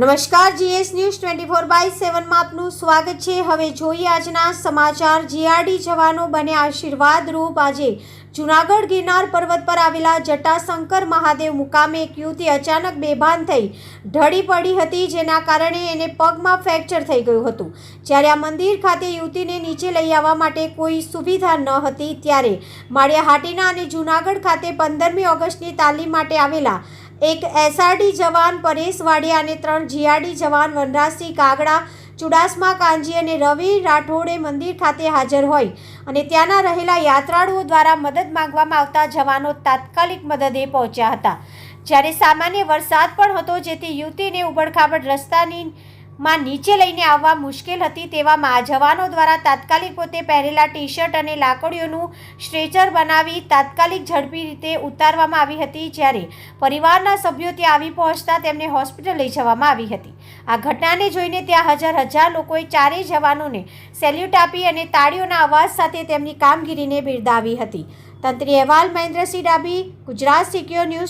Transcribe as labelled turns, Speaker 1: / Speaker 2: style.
Speaker 1: નમસ્કાર, GS news twenty four by સેવનમાં આપનું સ્વાગત છે. હવે જોઈએ આજના સમાચાર. જીઆરડી જવાનો બને આશીર્વાદરૂપ આજે જુનાગઢ ગિરનાર પર્વત પર આવેલા જટાશંકર મહાદેવ મુકામે એક યુવતી અચાનક બેભાન થઈ ઢળી પડી હતી, જેના કારણે એને પગમાં ફ્રેક્ચર થઈ ગયું હતું. જ્યારે આ મંદિર ખાતે યુવતીને નીચે લઈ આવવા માટે કોઈ સુવિધા ન હતી, ત્યારે માળિયા હાટીના અને જુનાગઢ ખાતે પંદરમી ઓગસ્ટની તાલીમ માટે આવેલા એક એસઆરડી જવાન પરેશ વાડિયા અને ત્રણ જીઆરડી જવાન વનરાજસિંહ કાગડા, ચુડાસમા કાંજી અને રવિ રાઠોડે મંદિર ખાતે હાજર હોય અને ત્યાંના રહેલા યાત્રાળુઓ દ્વારા મદદ માંગવામાં આવતા જવાનો તાત્કાલિક મદદે પહોંચ્યા હતા. જ્યારે સામાન્ય વરસાદ પણ હતો, જેથી યુવતીને ઉબડખાબડ રસ્તાની માં નીચે લઈને આવવા મુશ્કેલ હતી તેવામાં જવાનો દ્વારા તાત્કાલિક પોતે પહેરેલા ટી શર્ટ અને લાકડીઓનું સ્ટ્રેચર બનાવી તાત્કાલિક ઝડપી રીતે ઉતારવામાં આવી હતી જ્યારે પરિવારના સભ્યો ત્યાં આવી પહોંચતા તેમને હોસ્પિટલ લઈ જવામાં આવી હતી. આ ઘટનાને જોઈને ત્યાં હજાર હજાર લોકોએ ચારેય જવાનોને સેલ્યુટ આપી અને તાળીઓના અવાજ સાથે તેમની કામગીરીને બિરદાવી હતી. તંત્રી અહેવાલ મહેન્દ્રસિંહ ડાબી ગુજરાત સિક્યોર ન્યૂઝ